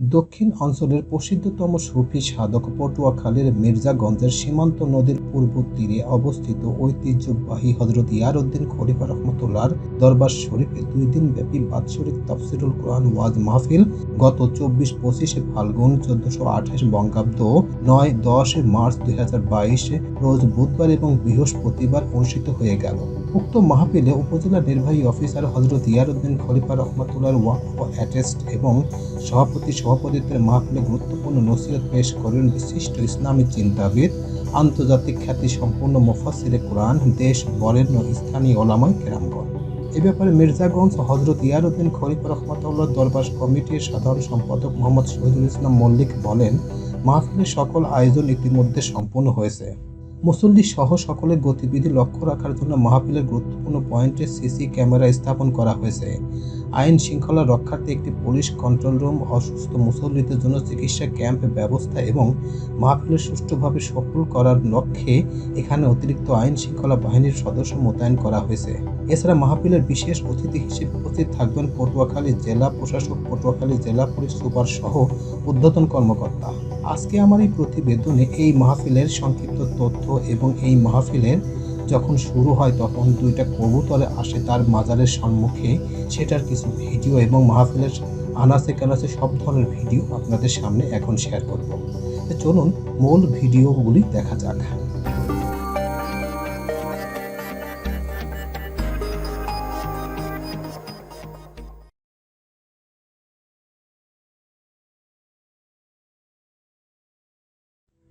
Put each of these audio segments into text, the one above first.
দক্ষিণ অঞ্চলের প্রসিদ্ধতম সুফি সাধক পটুয়াখালীর মির্জাগঞ্জের সীমান্ত নদীর পূর্ব তীরে অবস্থিত ঐতিহ্যবাহী হজরত ইয়ারউদ্দিন খলিফা রহমতুল্লাহর দরবার শরীফে দুই দিন ব্যাপী বাৎসরিক তফসিরুল কোরআন ওয়াজ মাহফিল গত চব্বিশ পঁচিশে ফাল্গুন চোদ্দশো আঠাশ বঙ্গাব্দ নয় দশ মার্চ দুই হাজার বাইশে রোজ বুধবার এবং বৃহস্পতিবার অনুষ্ঠিত হয়ে গেল। উক্ত মাহফিলে উপজেলা নির্বাহী অফিসার হজরত ইয়ারউদ্দিন খলিফা রহমতুল্লাহর ওয়াকফ অ্যাটেস্ট এবং সভাপতি সভাপতিত্বের মাহফিলে গুরুত্বপূর্ণ নসিহত পেশ করেন বিশিষ্ট ইসলামী চিন্তাবিদ, আন্তর্জাতিক খ্যাতি সম্পূর্ণ মুফাসিরে কোরআন, দেশ বরেণ্য, স্থানীয় ওলামায় কেরামগণ। এ ব্যাপারে মির্জাগঞ্জ হজরত ইয়ারউদ্দিন খলিফা রহমতুল্লাহ দরবার কমিটির সাধারণ সম্পাদক মোহাম্মদ শহীদুল ইসলাম মল্লিক বলেন মাহফিলের সকল আয়োজন ইতিমধ্যে সম্পূর্ণ হয়েছে। মুসল্লি সহ সকলের গতিবিধি লক্ষ্য রাখার জন্য মাহফিলের গুরুত্বপূর্ণ পয়েন্টে সিসি ক্যামেরা স্থাপন করা হয়েছে। আইন শৃঙ্খলা রক্ষার্থে একটি পুলিশ কন্ট্রোল রুম, অসুস্থ মুসল্লিদের জন্য চিকিৎসা ক্যাম্প ব্যবস্থা এবং মাহফিলের সুষ্ঠুভাবে সফল করার লক্ষ্যে এখানে অতিরিক্ত আইন শৃঙ্খলা বাহিনীর সদস্য মোতায়েন করা হয়েছে। এছাড়া মাহফিলের বিশেষ অতিথি হিসেবে উপস্থিত থাকবেন পটুয়াখালী জেলা প্রশাসক, পটুয়াখালী জেলা পুলিশ সুপার সহ ঊর্ধ্বতন কর্মকর্তা। আজকে আমার এই প্রতিবেদনে এই মাহফিলের সংক্ষিপ্ত তথ্য এবং এই মাহফিলের যখন শুরু হয় তখন দুইটা কবুতরে আসে তার মাজারের সম্মুখে। সেটার কিছু ভিডিও এবং মাহফিলের আনাসে কানাসে সব ধরনের ভিডিও আপনাদের সামনে এখন শেয়ার করব। চলুন মূল ভিডিওগুলি দেখা যাক।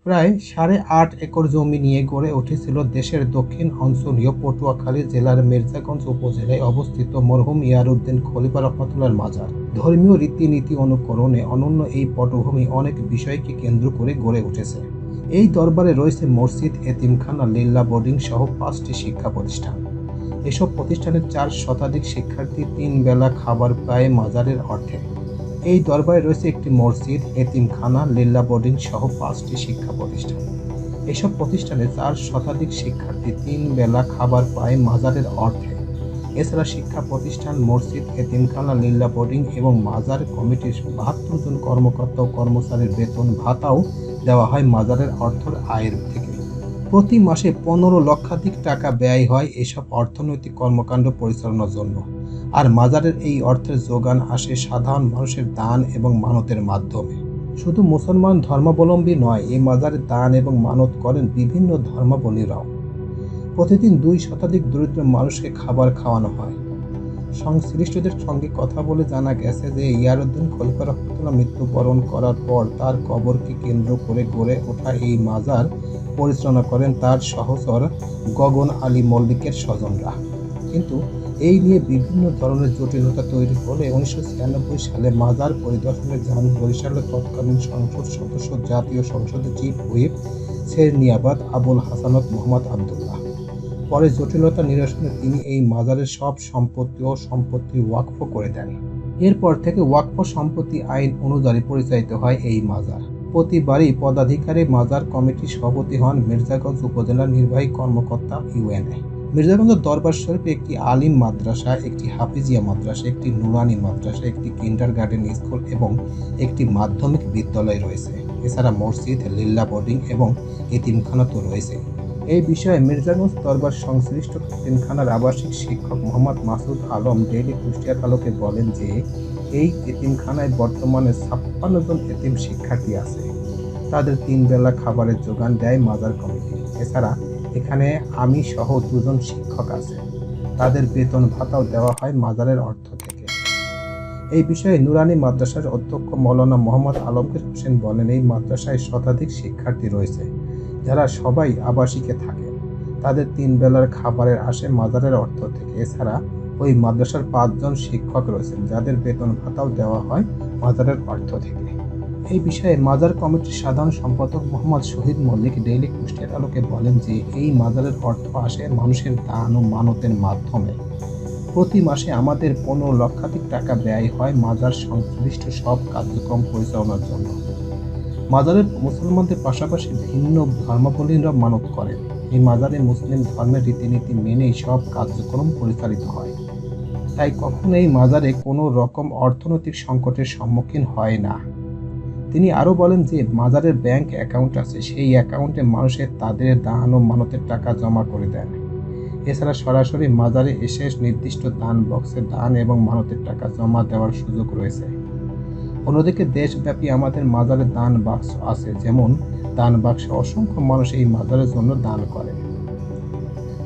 প্রায় সাড়ে আট একর জমি নিয়ে গড়ে উঠেছিল দেশের দক্ষিণ অঞ্চলীয় পটুয়াখালী জেলার মির্জাগঞ্জ উপজেলায় অবস্থিত মরহুম ইয়ারউদ্দিন খলিফা রহমতুল্লার মাজার। ধর্মীয় রীতিনীতি অনুকরণে অনন্য এই পটভূমি অনেক বিষয়কে কেন্দ্র করে গড়ে উঠেছে। এই দরবারে রয়েছে মসজিদ, এতিমখানা লিল্লা বোর্ডিং সহ পাঁচটি শিক্ষা প্রতিষ্ঠান। এসব প্রতিষ্ঠানের চার শতাধিক শিক্ষার্থী তিন বেলা খাবার পায় মাজারের অর্থে এই দরবারে রয়েছে একটি মসজিদ, এতিমখানা লিল্লা বোর্ডিং সহ পাঁচটি শিক্ষা প্রতিষ্ঠান। এসব প্রতিষ্ঠানে চার শতাধিক শিক্ষার্থী তিন বেলা খাবার পায় মাজারের অর্থে এছাড়া শিক্ষা প্রতিষ্ঠান, মসজিদ, এতিমখানা লিল্লা বোর্ডিং এবং মাজার কমিটির বাহাত্তর জন কর্মকর্তা ও কর্মচারীর বেতন ভাতাও দেওয়া হয় মাজারের অর্থর আয়ের প্রতি মাসে পনেরো লক্ষাধিক টাকা ব্যয় হয় এসব অর্থনৈতিক কর্মকাণ্ড পরিচালনার জন্য। আর মাজারের এই অর্থের যোগান আসে সাধারণ মানুষের দান এবং মানতের মাধ্যমে। শুধু মুসলমান ধর্মাবলম্বী নয়, এই মাজারে দান এবং মানত করেন বিভিন্ন ধর্মাবলীরাও। প্রতিদিন দুই শতাধিক দরিদ্র মানুষকে খাবার খাওয়ানো হয়। সংশ্লিষ্টদের সঙ্গে কথা বলে জানা গেছে যে, ইয়ারউদ্দিন খলিফা রহমতুল্লাহ মৃত্যুবরণ করার পর তার কবরকে কেন্দ্র করে গড়ে ওঠা এই মাজার পরিচালনা করেন তার সহচর গগন আলী মল্লিকের স্বজনরা। কিন্তু এই নিয়ে বিভিন্ন ধরনের জটিলতা তৈরি হলে উনিশশো ছিয়ানব্বই সালে মাজার পরিদর্শনে যান বরিশালের তৎকালীন সংসদ সদস্য জাতীয় সংসদের চিফ হুইপ শের নিয়াবাদ আবুল হাসানত মোহাম্মদ আবদুল্লাহ। পরে জটিলতা নিরসনে তিনি এই মাজারের সব সম্পত্তি ও সম্পত্তি ওয়াকফ করে দেন। এরপর থেকে ওয়াকফ সম্পত্তি আইন অনুযায়ী পরিচালিত হয় এই মাজার। প্রতিবারই পদাধিকারী মাজার কমিটির সভাপতি হন মির্জাগঞ্জ উপজেলার নির্বাহী কর্মকর্তা ইউএনএ। মির্জাগঞ্জ দরবার শরীফে একটি আলিম মাদ্রাসা, একটি হাফিজিয়া মাদ্রাসা, একটি নুরানি মাদ্রাসা, একটি কিন্ডার গার্ডেন স্কুল এবং একটি মাধ্যমিক বিদ্যালয় রয়েছে। এছাড়া মসজিদ, লিল্লা বোর্ডিং এবং এতিমখানা তো রয়েছে। এই বিষয়ে মির্জাগঞ্জ দরবার সংশ্লিষ্ট এতিমখানার আবাসিক শিক্ষক মোহাম্মদ মাসুদ আলম ডেইলি কুষ্টিয়ার আলোকে বলেন যে এই এতিমখানায় বর্তমানে ছাপ্পান্ন জন এতিম শিক্ষার্থী আছে। তাদের তিন বেলা খাবারের যোগান দেয় মাজার কমিটি। এছাড়া এখানে আমি সহ দুজন শিক্ষক আছে। তাদের বেতন ভাতাও দেওয়া হয় মাজারের অর্থ থেকে। এই বিষয়ে নুরানি মাদ্রাসার অধ্যক্ষ মৌলানা মোহাম্মদ আলমগীর হোসেন বলেন, এই মাদ্রাসায় শতাধিক শিক্ষার্থী রয়েছে, যারা সবাই আবাসিকে থাকে তাদের তিন বেলার খাবারের আসে মাজারের অর্থ থেকে। এছাড়া ওই মাদ্রাসার পাঁচজন শিক্ষক রয়েছেন, যাদের বেতন ভাতাও দেওয়া হয় মাজারের অর্থ থেকে। এই বিষয়ে মাজার কমিটির সাধারণ সম্পাদক মোহাম্মদ শহীদ মল্লিক ডেইলি কুষ্টিয়ার আলোকে বলেন যে, এই মাজারের অর্থ আসে মানুষের দান ও মানতের মাধ্যমে। প্রতি মাসে আমাদের পনেরো লক্ষাধিক টাকা ব্যয় হয় মাজার সংশ্লিষ্ট সব কার্যক্রম পরিচালনার জন্য। মাজারের মুসলমানদের পাশাপাশি ভিন্ন ধর্মাবলীরা মানত করেন। এই মাজারে মুসলিম ধর্মের রীতিনীতি মেনেই সব কার্যক্রম পরিচালিত হয়। তাই কখনো এই মাজারে কোনো রকম অর্থনৈতিক সংকটের সম্মুখীন হয় না। তিনি আরও বলেন যে, মাজারের ব্যাংক অ্যাকাউন্ট আছে, সেই অ্যাকাউন্টে মানুষের তাদের দান ও মানতের টাকা জমা করে দেন। এছাড়া সরাসরি মাজারে এসে নির্দিষ্ট দান বক্সে দান এবং মানতের টাকা জমা দেওয়ার সুযোগ রয়েছে। অন্যদিকে দেশব্যাপী আমাদের মাজারে দান বাক্স আছে, যেমন দান বাক্সে অসংখ্য মানুষ এই মাদারের জন্য দান করেন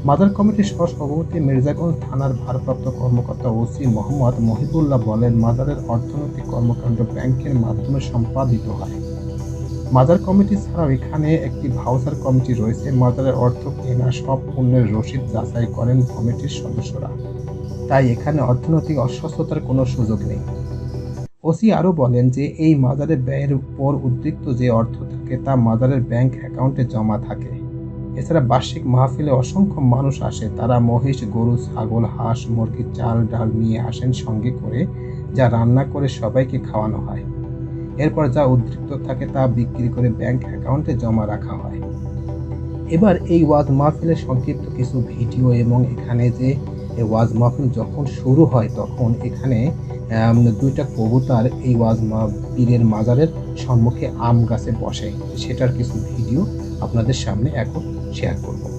মাদার কমিটির সহসভাপতি মির্জাগঞ্জ থানার ভারপ্রাপ্ত কর্মকর্তা ওসি মোহাম্মদ মহিবুল্লাহ বলেন, মাদারের অর্থনৈতিক কর্মকাণ্ড ব্যাংকের মাধ্যমে সম্পাদিত হয়। মাদার কমিটি ছাড়াও এখানে একটি ভাউচার কমিটি রয়েছে। মাদারের অর্থ কেনা, সব পণ্যের রসিদ যাচাই করেন কমিটির সদস্যরা। তাই এখানে অর্থনৈতিক অস্বস্থতার কোনো সুযোগ নেই। ওসি আরও বলেন যে, এই মাজারে ব্যয়ের উপর উদ্রিক্ত যে অর্থ থাকে, তা মাজারের ব্যাংক অ্যাকাউন্টে জমা থাকে। এছাড়া বার্ষিক মাহফিলে অসংখ্য মানুষ আসে। তারা মহিষ, গরু, ছাগল, হাঁস, মুরগি, চাল, ডাল নিয়ে আসেন সঙ্গে করে, যা রান্না করে সবাইকে খাওয়ানো হয়। এরপর যা উদ্রিক্ত থাকে, তা বিক্রি করে ব্যাংক অ্যাকাউন্টে জমা রাখা হয়। এবার এই ওয়াজ মাহফিলের সংক্ষিপ্ত কিছু ভিডিও এবং এখানে যে ওয়াজ মাহফিল যখন শুরু হয়, তখন এখানে দুইটা কবুতর এই ওয়াজ মা পীরের মাজারের সম্মুখে আম গাছে বসে। সেটার কিছু ভিডিও আপনাদের সামনে এখন শেয়ার করব।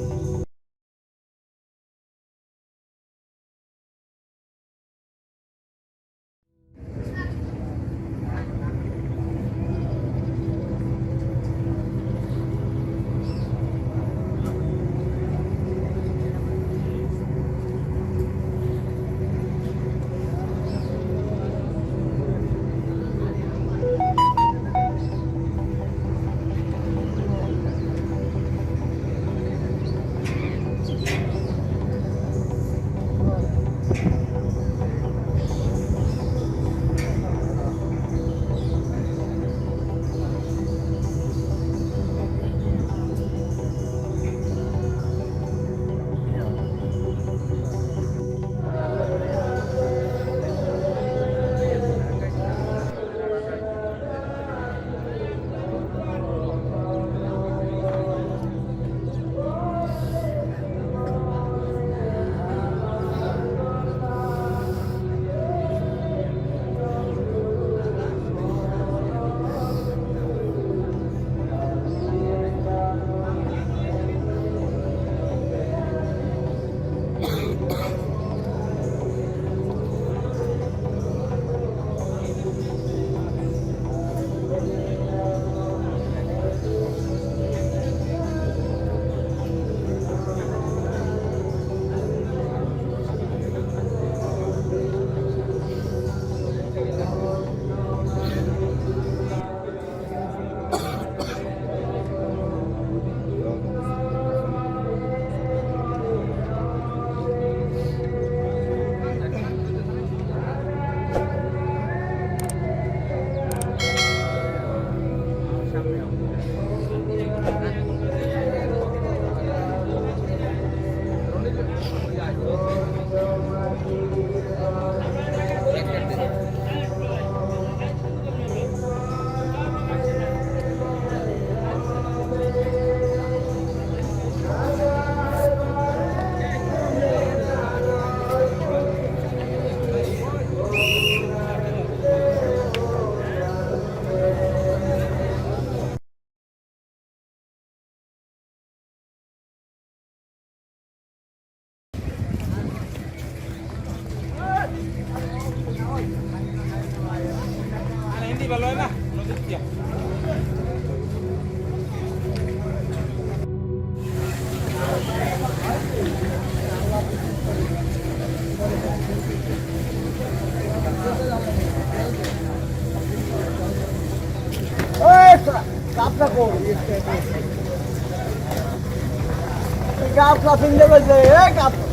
Kapla finde bize, eh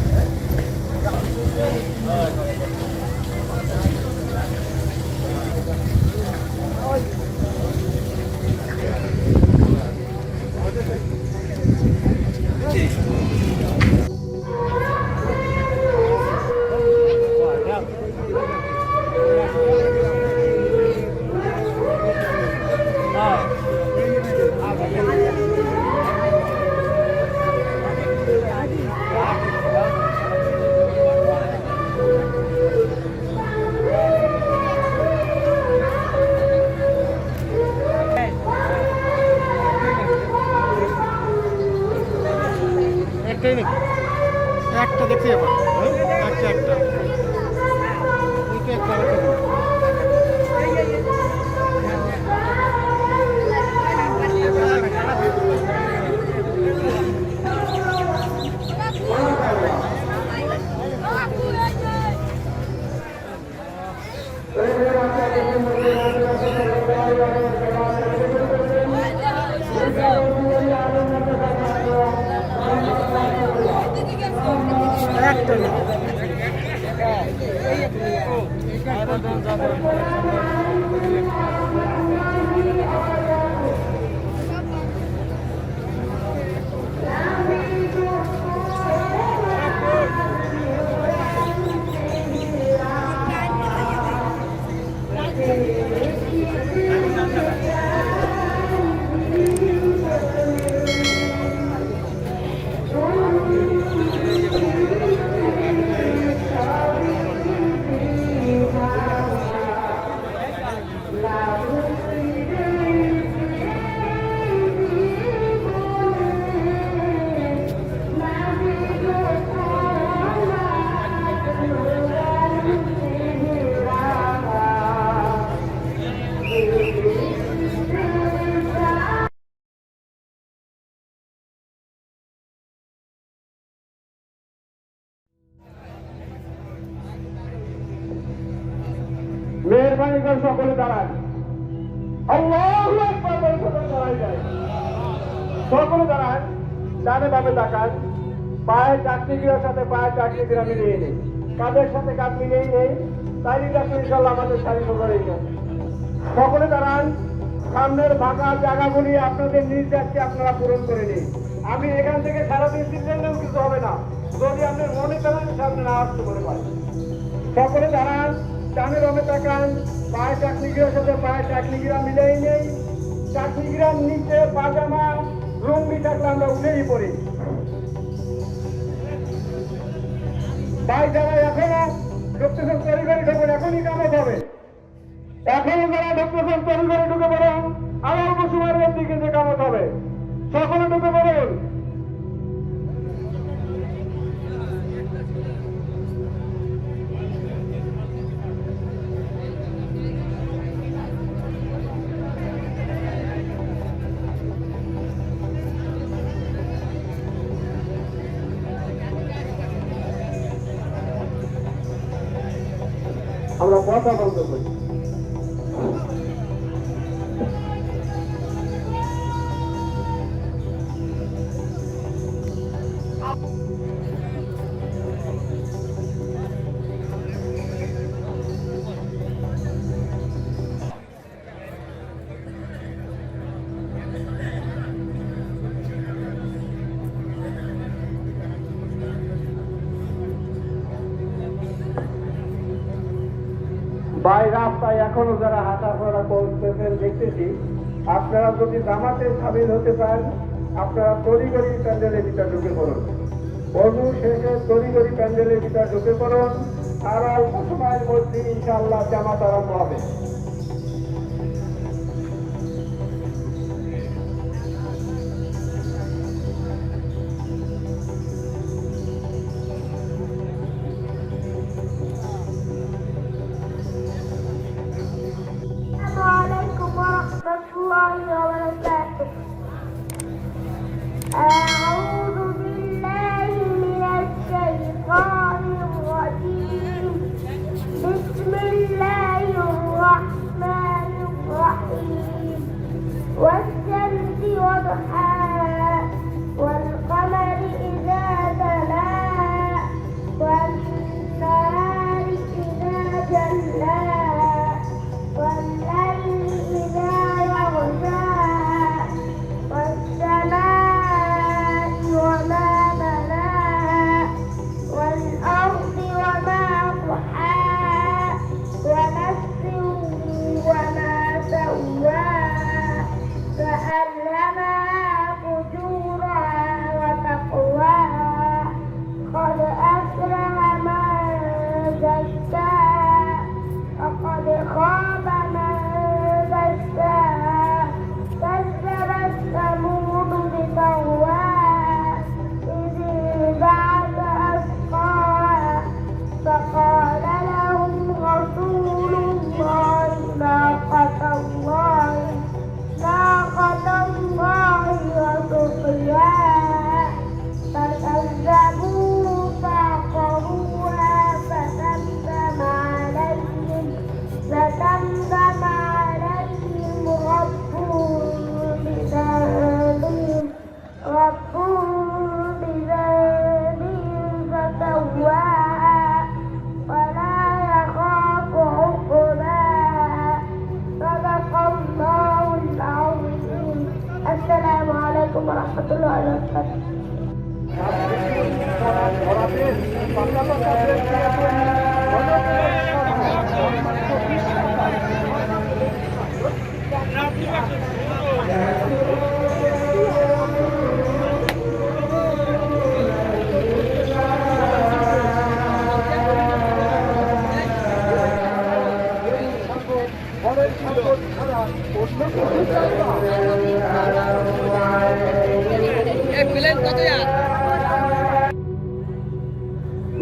সকলে দাঁড়ান ডানে বামে তাকান পায়ের চাকরি গিরার সাথে পায়ের চাকরি গিরা মিলিয়ে নেই। কাদের সাথে কাজ মিলিয়ে নেই তাই চাকরি ইনশাল্লাহ আমাদের শাড়ি করেই সকলে দাঁড়ান সামনের ফাঁকা জায়গাগুলি আপনাদের নিজ দায়িত্বে আপনারা পূরণ করে নিন। আমি এখান থেকে সারাদিন চিনলেও কিছু হবে না, যদি আপনার মনে করেন সামনে না আসতে পারে পারে সকলে দাঁড়ান ডানে বামে তাকান, পায়ে চাকরিগিরার সাথে পায়ে চাকরিগিরা মিলেই নেই চাকরিগিরার নিচে পাজামা লুঙ্গি থাকলে আমরা উঠেই পড়ি। তাই যারা এখনও লোকটেশন তৈরি করে ঢুকবেন এখনই কামত যাবে। এখনও যারা লোকটেশন তৈরি করে ঢুকে পড়েন আমার সময়ের মধ্যে কিন্তু কামত হবে সকলে বাই রাস্তায় এখনও যারা হাঁটাফেরা করতেছেন, দেখতেছি। আপনারা যদি জামাতে সামিল হতে চান, আপনারা তরিগরি প্যান্ডেলের ভিতরে ঢুকে পড়ুন। অনু শেষে তরিগরি প্যান্ডেলের ভিতরে ঢুকে পড়ুন। আর অল্প সময়ের মধ্যে ইনশাআল্লাহ জামাত আরম্ভ হবে। I'm Allah'ın yolunu serttir.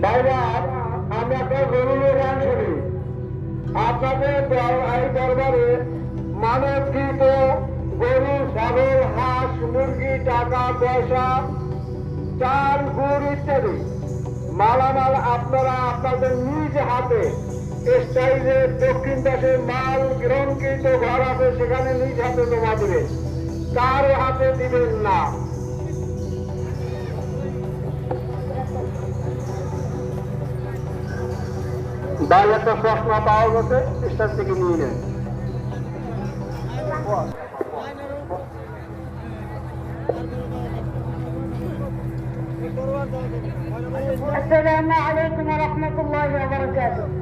ভাইরা একটা গরুর গান গরু ছাগল হাঁস মুরগি, টাকা, পয়সা, চাল ইত্যাদি। মালামাল আপনারা আপনাদের নিজ হাতে স্টাইলে দক্ষিণ দেশে মাল গ্রহণকৃত ঘর আছে সেখানে নিজ হাতে জমা দিবেন কারো হাতে দিবেন না ভাই একটা প্রশ্ন পাওয়া গেছে স্টার থেকে নিয়ে নেন السلام عليكم ورحمة الله وبركاته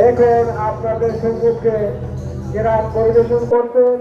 এখন আপনাদের সম্মুখে গ্রাম পরিবেশন করতেন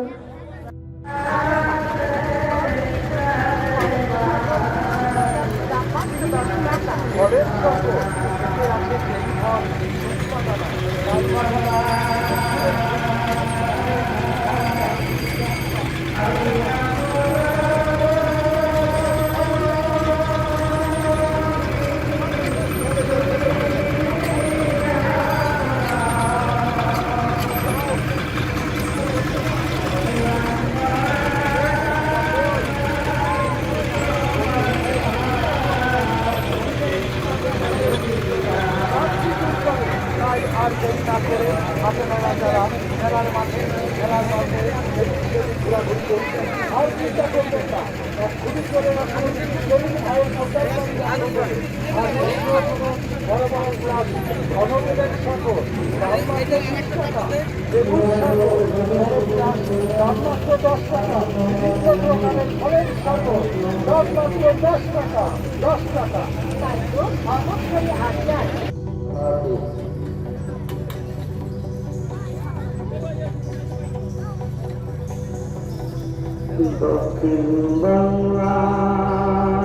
আর দেরি না করে আপনারা যারা খেলার মাঠে খেলার মাঠে ঘোরাঘুরি করছেন আর চিন্তা করবেন না। খুবই করে রাখুন করুন আর বড় বড় দশ টাকা দশ টাকা দশ টাকা দক্ষিণ বাংলা আল্লাহ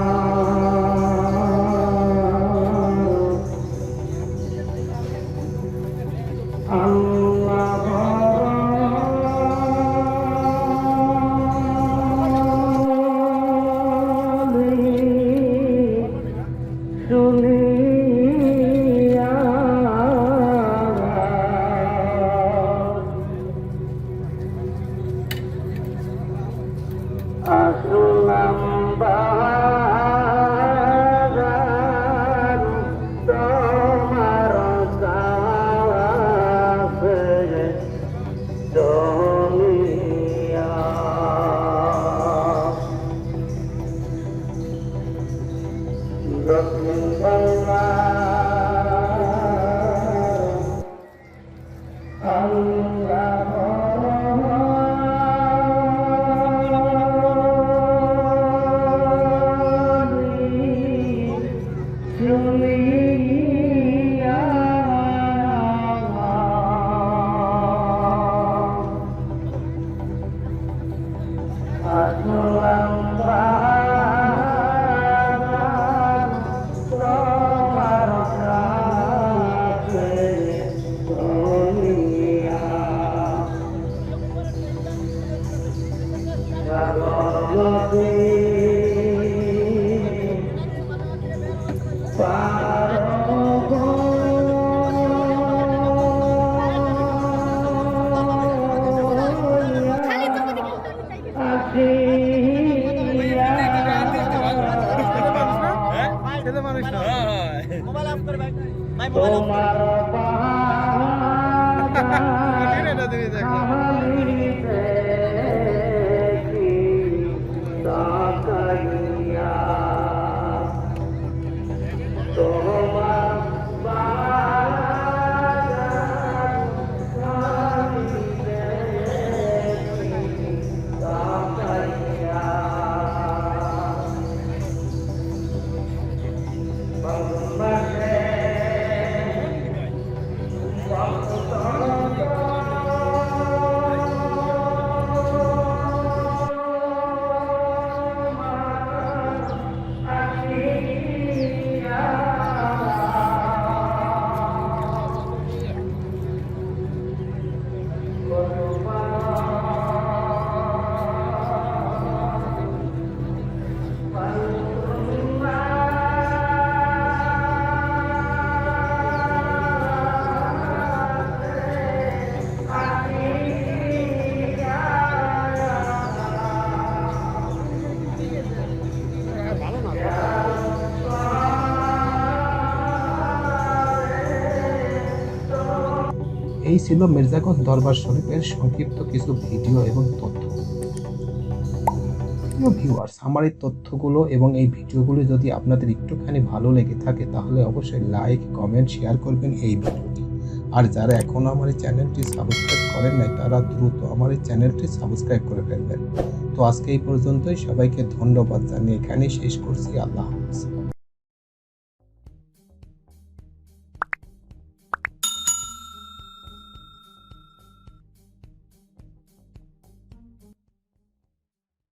এই ছিল মির্জাগঞ্জ দরবার শরীফের সংক্ষিপ্ত কিছু ভিডিও এবং তথ্য। প্রিয় ভিউয়ার্স আমার এই তথ্যগুলো এবং এই ভিডিওগুলো যদি আপনাদের একটুখানি ভালো লেগে থাকে, তাহলে অবশ্যই লাইক কমেন্ট শেয়ার করবেন এই ভিডিওটি। আর যারা এখনও আমার এই চ্যানেলটি সাবস্ক্রাইব করেন নাই, তারা দ্রুত আমার এই চ্যানেলটি সাবস্ক্রাইব করে ফেলবেন। তো আজকে এই পর্যন্তই, সবাইকে ধন্যবাদ জানিয়ে এখানেই শেষ করছি। আল্লাহ হাফিজ।